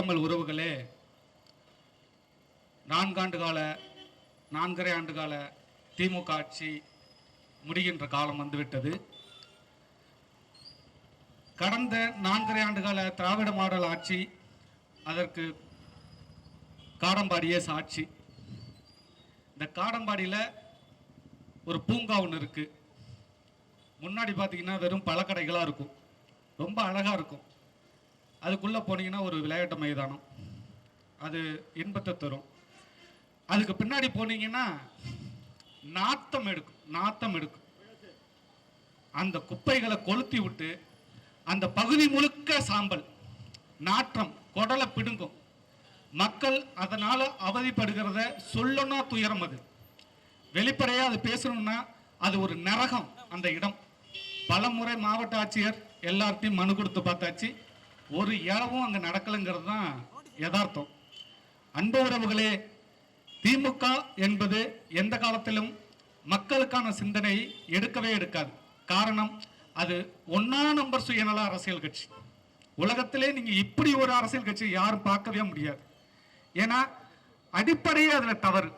தமிழ் உறவுகளே நான்காண்டு கால நான்கரை ஆண்டு கால திமுக ஆட்சி முடிகின்ற காலம் வந்துவிட்டது. கடந்த நான்கரை ஆண்டு கால திராவிட மாடல் ஆட்சி அதற்கு காடம்பாடியே சாட்சி. இந்த காடம்பாடியில் ஒரு பூங்கா ஒன்று இருக்கு. முன்னாடி பார்த்தீங்கன்னா வெறும் பழக்கடைகளாக இருக்கும். ரொம்ப அழகாக இருக்கும். அதுக்குள்ளே போனீங்கன்னா ஒரு விளையாட்டு மைதானம். அது இன்பத்தை தரும். அதுக்கு பின்னாடி போனீங்கன்னா நாத்தம் எடுக்கும் நாத்தம் எடுக்கும். அந்த குப்பைகளை கொளுத்தி விட்டு அந்த பகுதி முழுக்க சாம்பல் நாற்றம் குடலை பிடுங்கும். மக்கள் அதனால் அவதிப்படுகிறத சொல்லணும்னா துயரம் அது. வெளிப்படையாக அது பேசணும்னா அது ஒரு நரகம் அந்த இடம். பலமுறை மாவட்ட ஆட்சியர் எல்லார்ட்டையும் மனு கொடுத்து பார்த்தாச்சு. ஒரு இளவும் அங்கே நடக்கலைங்கிறது தான் யதார்த்தம். அன்பு உறவுகளே திமுக என்பது எந்த காலத்திலும் மக்களுக்கான சிந்தனை எடுக்கவே எடுக்காது. காரணம் அது ஒன்னா நம்பர் சுயநல அரசியல் கட்சி. உலகத்திலே நீங்கள் இப்படி ஒரு அரசியல் கட்சி யாரும் பார்க்கவே முடியாது. ஏன்னா அடிப்படையே அதில் தவறு.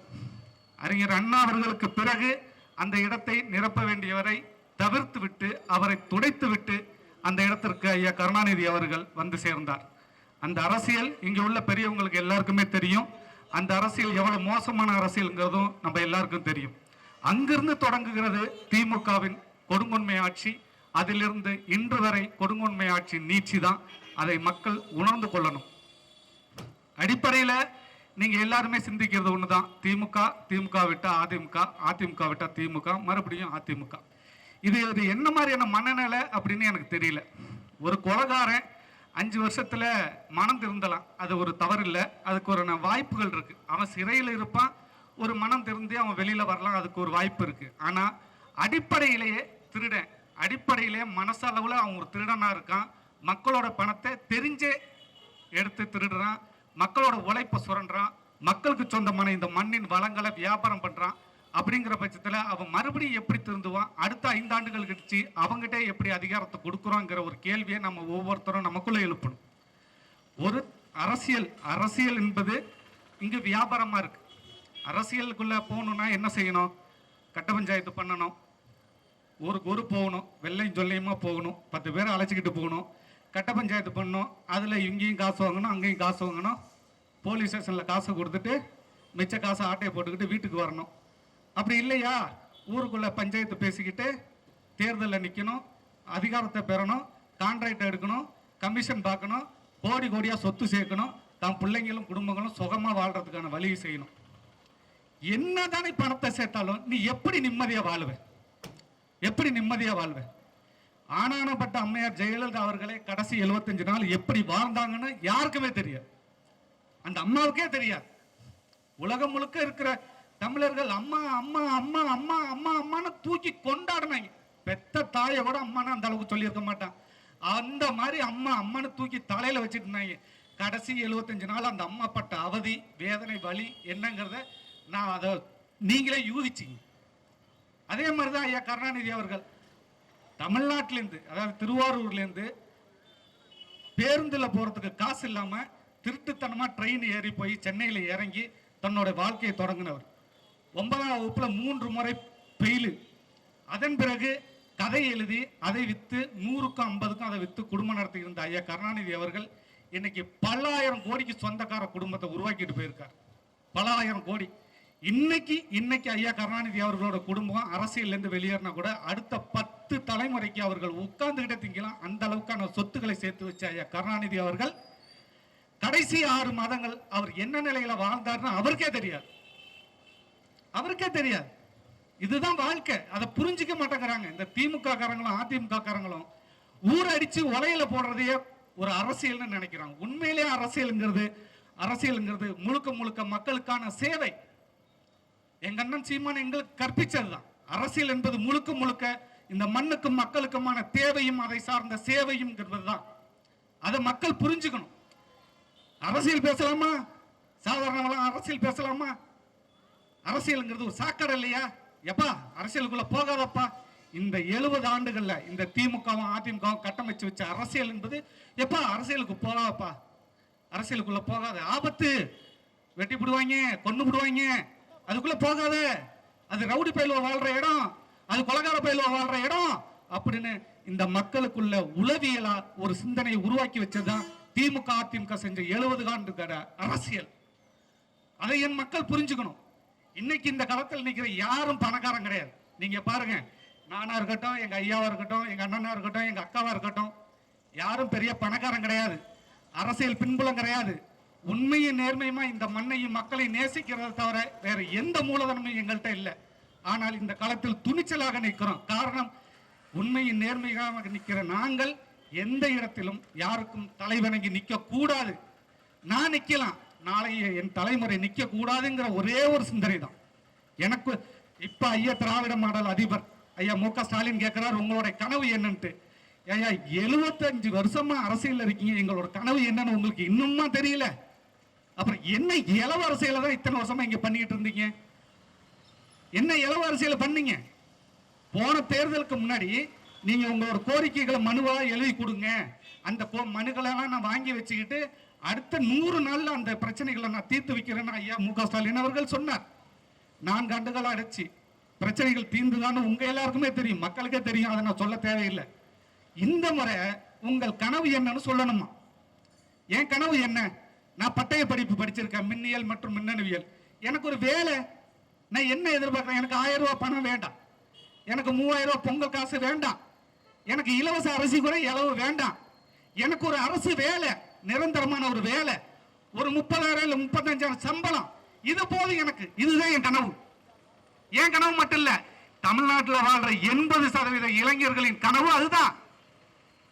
அறிஞர் அண்ணா அவர்களுக்கு பிறகு அந்த இடத்தை நிரப்ப வேண்டியவரை தவிர்த்து விட்டு அவரை துடைத்து விட்டு அந்த இடத்திற்கு ஐயா கருணாநிதி அவர்கள் வந்து சேர்ந்தார். அந்த அரசியல் இங்கே உள்ள பெரியவங்களுக்கு எல்லாருக்குமே தெரியும். அந்த அரசியல் எவ்வளவு மோசமான அரசியல்ங்கிறதும் நம்ம எல்லாருக்கும் தெரியும். அங்கிருந்து தொடங்குகிறது திமுகவின் கொடுங்கொன்மை ஆட்சி. அதிலிருந்து இன்று வரை கொடுங்கொன்மை ஆட்சி நீச்சி தான் அதை மக்கள் உணர்ந்து கொள்ளணும். அடிப்படையில் நீங்க எல்லாருமே சிந்திக்கிறது ஒண்ணுதான். திமுக திமுக விட்டா அதிமுக அதிமுக விட்டா திமுக மறுபடியும் அதிமுக. இது இது என்ன மாதிரியான மனநிலை அப்படின்னு எனக்கு தெரியல. ஒரு கொலகாரன் அஞ்சு வருஷத்தில் மனம் திருந்தலாம். அது ஒரு தவறு இல்லை. அதுக்கு ஒரு வாய்ப்புகள் இருக்குது அவன் சிறையில் இருப்பான். ஒரு மனம் திருந்தே அவன் வெளியில் வரலாம். அதுக்கு ஒரு வாய்ப்பு இருக்குது ஆனால் அடிப்படையிலேயே திருடன். அடிப்படையிலேயே மனசளவில் அவன் ஒரு திருடனாக இருக்கான். மக்களோட பணத்தை தெரிஞ்சே எடுத்து திருடுறான். மக்களோட உழைப்பை சுரண்டான் மக்களுக்கு சொந்தமான இந்த மண்ணின் வளங்களை வியாபாரம் பண்ணுறான் அப்படிங்கிற பட்சத்தில் அவன் மறுபடியும் எப்படி திருந்துவான்? அடுத்த ஐந்தாண்டுகள் கழிச்சு அவங்ககிட்ட எப்படி அதிகாரத்தை கொடுக்குறோங்கிற ஒரு கேள்வியை நம்ம ஒவ்வொருத்தரும் நமக்குள்ளே எழுப்பணும். ஒரு அரசியல் அரசியல் என்பது இங்கு வியாபாரமாக இருக்கு. அரசியலுக்குள்ளே போகணுன்னா என்ன செய்யணும்? கட்ட பஞ்சாயத்து பண்ணணும். ஒரு குரு போகணும். வெள்ளையும் சொல்லையுமா போகணும். பத்து பேரை அழைச்சிக்கிட்டு போகணும். கட்ட பஞ்சாயத்து பண்ணணும். அதில் இங்கேயும் காசு வாங்கணும் அங்கேயும் காசு வாங்கணும். போலீஸ் ஸ்டேஷனில் காசு கொடுத்துட்டு மிச்ச காசை ஆட்டையை போட்டுக்கிட்டு வீட்டுக்கு வரணும். அப்படி இல்லையா? ஊருக்குள்ளே பஞ்சாயத்து பேசிக்கிட்டு தேர்தலில் நிற்கணும் அதிகாரத்தை பெறணும் கான்ட்ராக்ட் எடுக்கணும் கமிஷன் பார்க்கணும் கோடி கோடியாக சொத்து சேர்க்கணும் தான் பிள்ளைங்களும் குடும்பங்களும் சுகமாக வாழ்கிறதுக்கான வழியை செய்யணும். என்னதானே பணத்தை சேர்த்தாலும் நீ எப்படி நிம்மதியாக வாழ்வேன் எப்படி நிம்மதியாக வாழ்வேன் ஆனானப்பட்ட அம்மையார் ஜெயலலிதா அவர்களே கடைசி 75 நாள் எப்படி வாழ்ந்தாங்கன்னு யாருக்குமே தெரியாது. அந்த அம்மாவுக்கே தெரியாது. உலகம் முழுக்க இருக்கிற தமிழர்கள் அம்மா அம்மா அம்மா அம்மா அம்மா அம்மான்னு தூக்கி கொண்டாடினாங்க. பெத்த தாயை கூட அம்மான்னு அந்த அளவுக்கு சொல்லியிருக்க மாட்டான். அந்த மாதிரி அம்மா அம்மான்னு தூக்கி தலையில வச்சுட்டு இருந்தாங்க. கடைசி 75 நாள் அந்த அம்மா பட்ட அவதி வேதனை வலி என்னங்கிறத நான் அதை நீங்களே யூகிச்சிங்க. அதே மாதிரி தான் ஐயா கருணாநிதி அவர்கள். தமிழ்நாட்டிலேருந்து அதாவது திருவாரூர்லேருந்து பேருந்தில் போகிறதுக்கு காசு இல்லாமல் திருட்டுத்தனமாக ட்ரெயின் ஏறி போய் சென்னையில் இறங்கி தன்னோட வாழ்க்கையை தொடங்கினவர். ஒன்பதாம் வகுப்புல மூன்று முறை பெயிலு. அதன் பிறகு கதை எழுதி அதை விற்று நூறுக்கும் ஐம்பதுக்கும் அதை விற்று குடும்பம் நடத்தி இருந்த ஐயா கருணாநிதி அவர்கள் இன்னைக்கு பல்லாயிரம் கோடிக்கு சொந்தக்கார குடும்பத்தை உருவாக்கிட்டு போயிருக்கார். பல ஆயிரம் கோடி. இன்னைக்கு இன்னைக்கு ஐயா கருணாநிதி அவர்களோட குடும்பம் அரசியல்லேருந்து வெளியேறினா கூட அடுத்த பத்து தலைமுறைக்கு அவர்கள் உட்கார்ந்துகிட்ட திங்கலாம். அந்த அளவுக்கான சொத்துக்களை சேர்த்து வச்ச ஐயா கருணாநிதி அவர்கள் கடைசி ஆறு மாதங்கள் அவர் என்ன நிலையில வாழ்ந்தார்னு அவருக்கே தெரியாது. அவருக்கே தெரியாது. இதுதான் வாழ்க்கை. அதை புரிஞ்சுக்க மாட்டேங்கிறாங்க. இந்த திமுக காரங்களும் அதிமுக காரங்களும் ஊரடிச்சு உலையில போடுறதையே ஒரு அரசியல்னு நினைக்கிறாங்க. உண்மையிலேயே அரசியலுங்கிறது அரசியலுங்கிறது முழுக்க முழுக்க மக்களுக்கான சேவை. எங்க அண்ணன் சீமான் எங்களுக்கு கற்பிச்சதுதான். அரசியல் என்பது முழுக்க முழுக்க இந்த மண்ணுக்கும் மக்களுக்குமான தேவையும் அதை சார்ந்த சேவையும் தான் அதை மக்கள் புரிஞ்சுக்கணும். அரசியல் பேசலாமா? சாதாரணவெல்லாம் அரசியல் பேசலாமா? அரசியலுங்கிறது ஒரு சாக்கடை இல்லையா? எப்பா அரசியலுக்குள்ள போகாதப்பா. இந்த எழுபது ஆண்டுகள்ல இந்த திமுகவும் அதிமுகவும் கட்டமைச்சு வச்ச அரசியல் என்பது எப்பா அரசியலுக்கு போகாதப்பா. அரசியலுக்குள்ள போகாத. ஆபத்து. வெட்டி விடுவாங்க கொண்டு விடுவாங்க அதுக்குள்ள போகாத. அது ரவுடி பயிலுவ வாழ்ற இடம். அது கொலகார பயிலுவ வாழ்ற இடம். அப்படின்னு இந்த மக்களுக்குள்ள உளவியலா ஒரு சிந்தனையை உருவாக்கி வச்சதுதான் திமுக அதிமுக செஞ்ச எழுபது ஆண்டு அரசியல். அதை என் மக்கள் புரிஞ்சுக்கணும். இன்னைக்கு இந்த களத்தில் நிற்கிற யாரும் பணக்காரன் கிடையாது. நீங்க பாருங்க நானா இருக்கட்டும் எங்க ஐயாவா இருக்கட்டும் எங்க அண்ணனா இருக்கட்டும் எங்க அக்காவா இருக்கட்டும் யாரும் பெரிய பணக்காரன் கிடையாது. அரசியல் பின்புலம் கிடையாது. உண்மையும் நேர்மையுமா இந்த மண்ணையும் மக்களை நேசிக்கிறத தவிர வேற எந்த மூலதனமும் எங்கள்கிட்ட இல்லை. ஆனால் இந்த களத்தில் துணிச்சலாக நிற்கிறோம். காரணம் உண்மையின் நேர்மையாக நிற்கிற நாங்கள் எந்த இடத்திலும் யாருக்கும் தலைவணங்கி நிற்க கூடாது நான் நிற்கலாம் நாளைய என் தலைமுறை நிக்க கூடாதுங்கிற ஒரே ஒரு சிந்தனை தான் எனக்கு இப்ப ஐயா திராவிட மாடல் அதிபர் ஐயா மு க ஸ்டாலின் கேட்கிறார் உங்களுடைய கனவு என்னன்ட்டு. ஐயா எழுபத்தஞ்சு வருஷமா அரசியல் இருக்கீங்க எங்களோட கனவு என்னன்னு உங்களுக்கு இன்னுமா தெரியல? அப்புறம் என்ன இலவ அரசியல தான் இத்தனை வருஷமா இங்க பண்ணிட்டு இருந்தீங்க? என்ன இலவ அரசியல பண்ணீங்க? போன தேர்தலுக்கு முன்னாடி நீங்க உங்களோட கோரிக்கைகளை மனுவா எழுதி கொடுங்க. அந்த கோ- மனுக்களெல்லாம் நான் வாங்கி வச்சுக்கிட்டு அடுத்த நூறு நாள்ல அந்த பிரச்சனைகளை நான் தீர்த்து வைக்கிறேன்னு ஐயா மு க ஸ்டாலின் அவர்கள் சொன்னார். நான்கு ஆண்டுகள் அடைச்சு பிரச்சனைகள் தீர்ந்துதான்னு உங்க எல்லாருக்குமே தெரியும். மக்களுக்கே தெரியும். அதை நான் சொல்ல தேவையில்லை. இந்த முறை உங்கள் கனவு என்னன்னு சொல்லணுமா? என் கனவு என்ன? நான் பட்டய படிப்பு படிச்சிருக்கேன். மின்னியல் மற்றும் மின்னணுவியல். எனக்கு ஒரு வேலை. நான் என்ன எதிர்பார்க்குறேன்? எனக்கு ஆயிரம் ரூபாய் பணம் வேண்டாம். எனக்கு மூவாயிரம் ரூபாய் பொங்கல் காசு வேண்டாம். எனக்கு இலவச அரிசி கூட இலவு வேண்டாம். எனக்கு ஒரு அரசு வேலை. நிரந்தரமான ஒரு வேலை. ஒரு முப்பதாயிரம் இல்லை முப்பத்தஞ்சாயிரம் சம்பளம். இது போதும் எனக்கு. இதுதான் என் கனவு. என் கனவு மட்டும் இல்லை தமிழ்நாட்டில் வாழ்ற எண்பது சதவீத இளைஞர்களின் கனவு அதுதான்.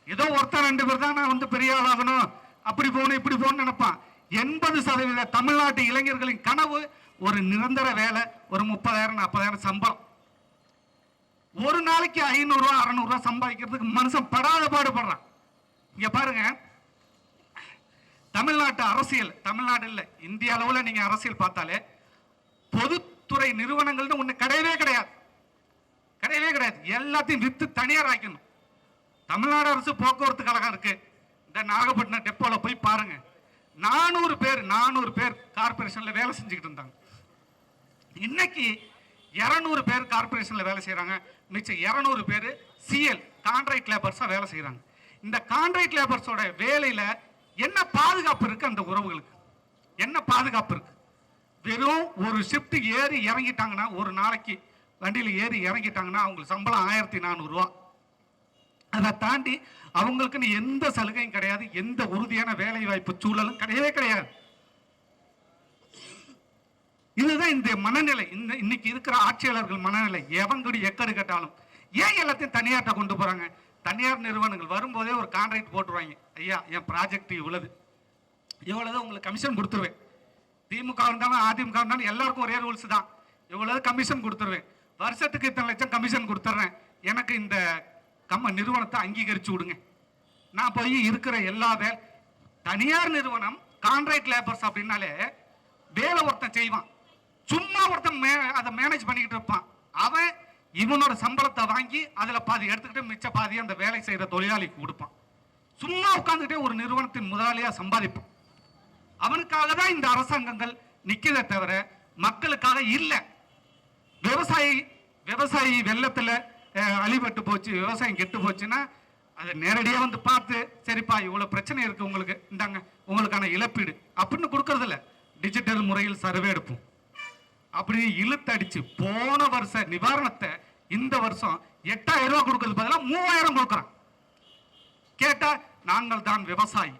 ஏதோ ஒருத்தர் ரெண்டு பேர் தான் நான் வந்து பெரிய ஆளாகணும் அப்படி போகணும் இப்படி போகணும்னு நினைப்பான். எண்பது சதவீத தமிழ்நாட்டு இளைஞர்களின் கனவு ஒரு நிரந்தர வேலை ஒரு முப்பதாயிரம் நாற்பதாயிரம் சம்பளம். ஒரு நாளைக்கு ஐநூறுரூவா அறநூறுவா சம்பாதிக்கிறதுக்கு மனுஷன் படாத பாடுபடுறான் இங்கே பாருங்க தமிழ்நாட்டு அரசியல் தமிழ்நாடு இல்ல இந்திய அளவுல நீங்க அரசியல் பார்த்தாலே பொதுத்துறை நிறுவனங்கள்னு ஒண்ணு கிடையவே கிடையாது. கிடையவே கிடையாது. எல்லாத்தையும் வித்து தனியார் ஆக்கணும் தமிழ்நாடு அரசு போக்குவரத்து கழகம் இருக்கு. இந்த நாகப்பட்டினம் டெப்போல போய் பாருங்க. நானூறு பேர் நானூறு பேர் கார்பரேஷன்ல வேலை செஞ்சுக்கிட்டு இருந்தாங்க. இன்னைக்கு இருநூறு பேர் கார்பரேஷன்ல வேலை செய்கிறாங்க மிச்சம் இருநூறு பேர் சிஎல் கான்ட்ராக்ட் லேபர்ஸா வேலை செய்கிறாங்க இந்த கான்ட்ராக்ட் லேபர்ஸோட வேலையில என்ன பாதுகாப்பு இருக்கு அந்த உறவுகளுக்கு? என்ன பாதுகாப்பு இருக்கு? வெறும் ஒரு ஷிஃப்ட் ஏறி இறங்கிட்டாங்கன்னா ஒரு நாளைக்கு வண்டியில் ஏறி இறங்கிட்டாங்கன்னா அவங்களுக்கு சம்பளம் ஆயிரத்தி நானூறுரூவா அதை தாண்டி அவங்களுக்குன்னு எந்த சலுகையும் கிடையாது எந்த உறுதியான வேலை வாய்ப்பு சூழலும் கிடையவே கிடையாது. இதுதான் இந்த மனநிலை. இந்த இன்னைக்கு இருக்கிற ஆட்சியாளர்கள் மனநிலை. எவங்கடி எக்கடு கேட்டாலும் ஏன் எல்லாத்தையும் தனியாட்ட கொண்டு போறாங்க? தனியார் நிறுவனங்கள் வரும்போதே ஒரு கான்ட்ராக்ட் போட்டுருவாங்க. ஐயா என் ப்ராஜெக்ட் இவ்வளவு இவ்வளவு உங்களுக்கு கமிஷன் கொடுத்துருவேன். திமுக இருந்தாலும் அதிமுக இருந்தாலும் எல்லாருக்கும் ஒரே ரூல்ஸ் தான். இவ்வளவு கமிஷன் கொடுத்துருவேன். வருஷத்துக்கு இத்தனை லட்சம் கமிஷன் கொடுத்துட்றேன் எனக்கு இந்த கம்ம நிறுவனத்தை அங்கீகரிச்சு விடுங்க. நான் போய் இருக்கிற எல்லா வேலை தனியார் நிறுவனம் கான்ட்ராக்ட் லேபர்ஸ் அப்படின்னாலே வேலை ஒருத்தன் செய்வான். சும்மா ஒருத்தன் மே அதை மேனேஜ் பண்ணிக்கிட்டு இருப்பான். அவன் இவனோட சம்பளத்தை வாங்கி அதில் பாதி எடுத்துக்கிட்டு மிச்ச பாதி அந்த வேலை செய்கிற தொழிலாளிக்கு கொடுப்பான். சும்மா உட்காந்துக்கிட்டே ஒரு நிறுவனத்தின் முதலாளியாக சம்பாதிப்பான். அவனுக்காக தான் இந்த அரசாங்கங்கள் நிற்கிறதே தவிர மக்களுக்காக இல்லை. விவசாயி விவசாயி வெள்ளத்தில் அழிபட்டு போச்சு விவசாயம் கெட்டு போச்சுன்னா அதை நேரடியாக வந்து பார்த்து சரிப்பா இவ்வளோ பிரச்சனை இருக்குது உங்களுக்கு இந்தாங்க உங்களுக்கான இழப்பீடு அப்படின்னு கொடுக்கறதில்ல. டிஜிட்டல் முறையில் சர்வே எடுப்போம். அப்படி இழுத்தடிச்சு போன வருஷ நிவாரணத்தை இந்த வருஷம் எட்டாயிரம் ரூபாய் கொடுக்கறது பதிலாக மூவாயிரம் கொடுக்குறான். கேட்டா நாங்கள் தான் விவசாயி.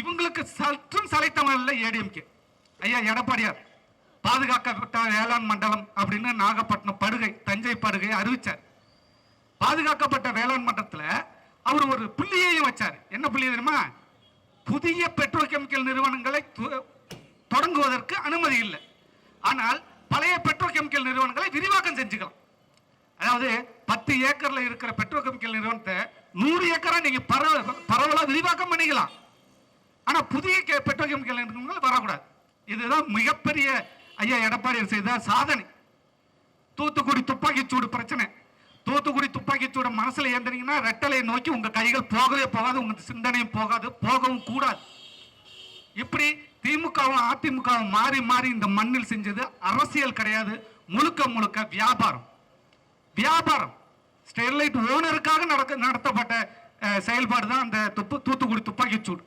இவங்களுக்கு சற்றும் சளைத்தவன் இல்லை ஏடிஎம்கே. ஐயா எடப்பாடியார் பாதுகாக்கப்பட்ட வேளாண் மண்டலம் அப்படின்னு நாகப்பட்டினம் படுகை தஞ்சை படுகை அறிவிச்சார். பாதுகாக்கப்பட்ட வேளாண் மண்டலத்தில் அவர் ஒரு புள்ளியையும் வச்சார். என்ன புள்ளி தெரியுமா? புதிய பெட்ரோகெமிக்கல் நிறுவனங்களை தொடங்குவதற்கு அனுமதி இல்லை. ஆனால் பழைய பெட்ரோகெமிக்கல் நிறுவனங்களை விரிவாக்கம் செஞ்சுக்கலாம். அதாவது பத்து ஏக்கர்ல இருக்கிற பெட்ரோகெமிக்கல் நிறுவனத்தை நூறு ஏக்கரா நீங்க பரவ பரவலாக விரிவாக்கம் பண்ணிக்கலாம். ஆனா புதிய கெ- பெட்ரோகெமிக்கல் நிறுவனங்கள் வரக்கூடாது. இதுதான் மிகப்பெரிய ஐயா எடப்பாடி செய்த சாதனை. தூத்துக்குடி துப்பாக்கிச்சூடு பிரச்சனை. தூத்துக்குடி துப்பாக்கிச்சூடு மனசுல ஏந்தினீங்கன்னா ரெட்டலையை நோக்கி உங்க கைகள் போகவே போகாது உங்க சிந்தனையும் போகாது போகவும் கூடாது. இப்படி திமுகவும் அதிமுகவும் மாறி மாறி இந்த மண்ணில் செஞ்சது அரசியல் கிடையாது. முழுக்க முழுக்க வியாபாரம். வியாபாரம். ஸ்டெர்லைட் ஓனருக்காக நடக்க நடத்தப்பட்ட செயல்பாடு தான் அந்த துப்பு தூத்துக்குடி துப்பாக்கிச்சூடு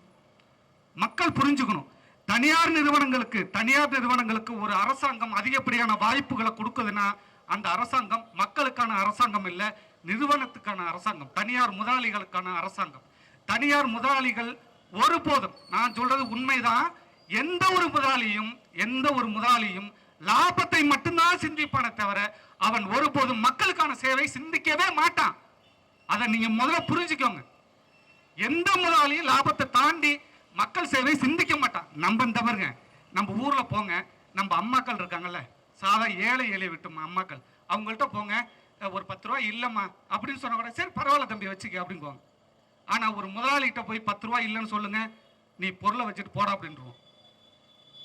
மக்கள் புரிஞ்சுக்கணும். தனியார் நிறுவனங்களுக்கு தனியார் நிறுவனங்களுக்கு ஒரு அரசாங்கம் அதிகப்படியான வாய்ப்புகளை கொடுக்குதுன்னா அந்த அரசாங்கம் மக்களுக்கான அரசாங்கம் இல்லை நிறுவனத்துக்கான அரசாங்கம் தனியார் முதலாளிகளுக்கான அரசாங்கம். தனியார் முதலாளிகள் ஒருபோதும் நான் சொல்றது உண்மைதான். எந்த ஒரு முதலாளியும் எந்த ஒரு முதலாளியும் லாபத்தை மட்டும்தான் சிந்திப்பானே தவிர அவன் ஒருபோதும் மக்களுக்கான சேவை சிந்திக்கவே மாட்டான். அதை நீங்க முதல்ல புரிஞ்சுக்கோங்க. எந்த முதலாளியும் லாபத்தை தாண்டி மக்கள் சேவை சிந்திக்க மாட்டான்? நம்ம தவறுங்க நம்ம ஊர்ல போங்க. நம்ம அம்மாக்கள் இருக்காங்கல்ல. சாதா ஏழை ஏழை விட்டுமா அம்மாக்கள். அவங்கள்ட்ட போங்க. ஒரு பத்து ரூபா இல்லைம்மா. அப்படின்னு சொன்ன கூட சரி பரவாயில்ல தம்பி வச்சுக்க அப்படிங்குவாங்க. ஆனா ஒரு முதலாளிகிட்ட போய் பத்து ரூபா இல்லைன்னு சொல்லுங்க நீ பொருளை வச்சுட்டு போடா அப்படின்றோம்.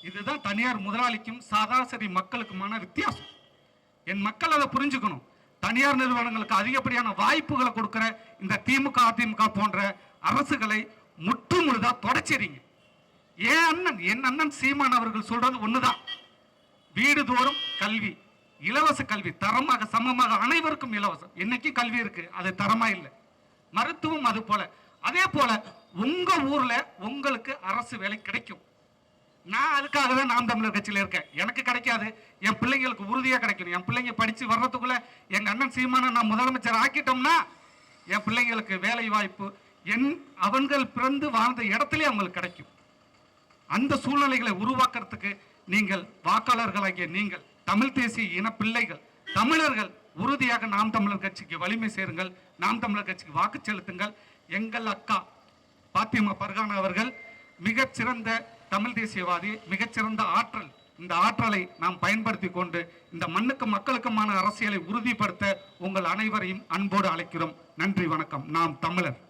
இதுதான் தனியார் முதலாளிக்கும் சராசரி மக்களுக்குமான வித்தியாசம். என் மக்கள் அதை புரிஞ்சுக்கணும். தனியார் நிறுவனங்களுக்கு அதிகப்படியான வாய்ப்புகளை கொடுக்கிற இந்த திமுக அதிமுக போன்ற அரசுகளை முற்று முழுதா தொடச்சிறீங்க. அண்ணன் என் அண்ணன் சீமான் அவர்கள் சொல்றது ஒண்ணுதான். வீடுதோறும் கல்வி இலவச கல்வி தரமாக சமமாக அனைவருக்கும் இலவசம். என்னைக்கு கல்வி இருக்கு? அது தரமா இல்லை. மருத்துவம் அது போல. அதே போல உங்க ஊர்ல உங்களுக்கு அரசு வேலை கிடைக்கும். நான் அதுக்காக தான் நாம் தமிழர் கட்சியில் இருக்கேன். எனக்கு கிடைக்காது. என் பிள்ளைங்களுக்கு உறுதியாக கிடைக்கணும். என் பிள்ளைங்க படித்து வர்றதுக்குள்ள எங்கள் அண்ணன் சீமான நான் முதலமைச்சர் ஆக்கிட்டோம்னா என் பிள்ளைங்களுக்கு வேலை வாய்ப்பு என் அவன்கள் பிறந்து வாழ்ந்த இடத்துலேயே அவங்களுக்கு கிடைக்கும். அந்த சூழ்நிலைகளை உருவாக்குறதுக்கு நீங்கள் வாக்காளர்களாகிய நீங்கள் தமிழ் தேசிய இன பிள்ளைகள் தமிழர்கள் உறுதியாக நாம் தமிழர் கட்சிக்கு வலிமை சேருங்கள் நாம் தமிழர் கட்சிக்கு வாக்கு செலுத்துங்கள். எங்கள் அக்கா பாத்திமா பர்கானா அவர்கள் மிகச்சிறந்த தமிழ் தேசியவாதி மிகச்சிறந்த ஆற்றல். இந்த ஆற்றலை நாம் பயன்படுத்தி கொண்டு இந்த மண்ணுக்கு மக்களுக்குமான அரசியலை உறுதிப்படுத்த உங்கள் அனைவரையும் அன்போடு அழைக்கிறோம். நன்றி வணக்கம். நாம் தமிழர்.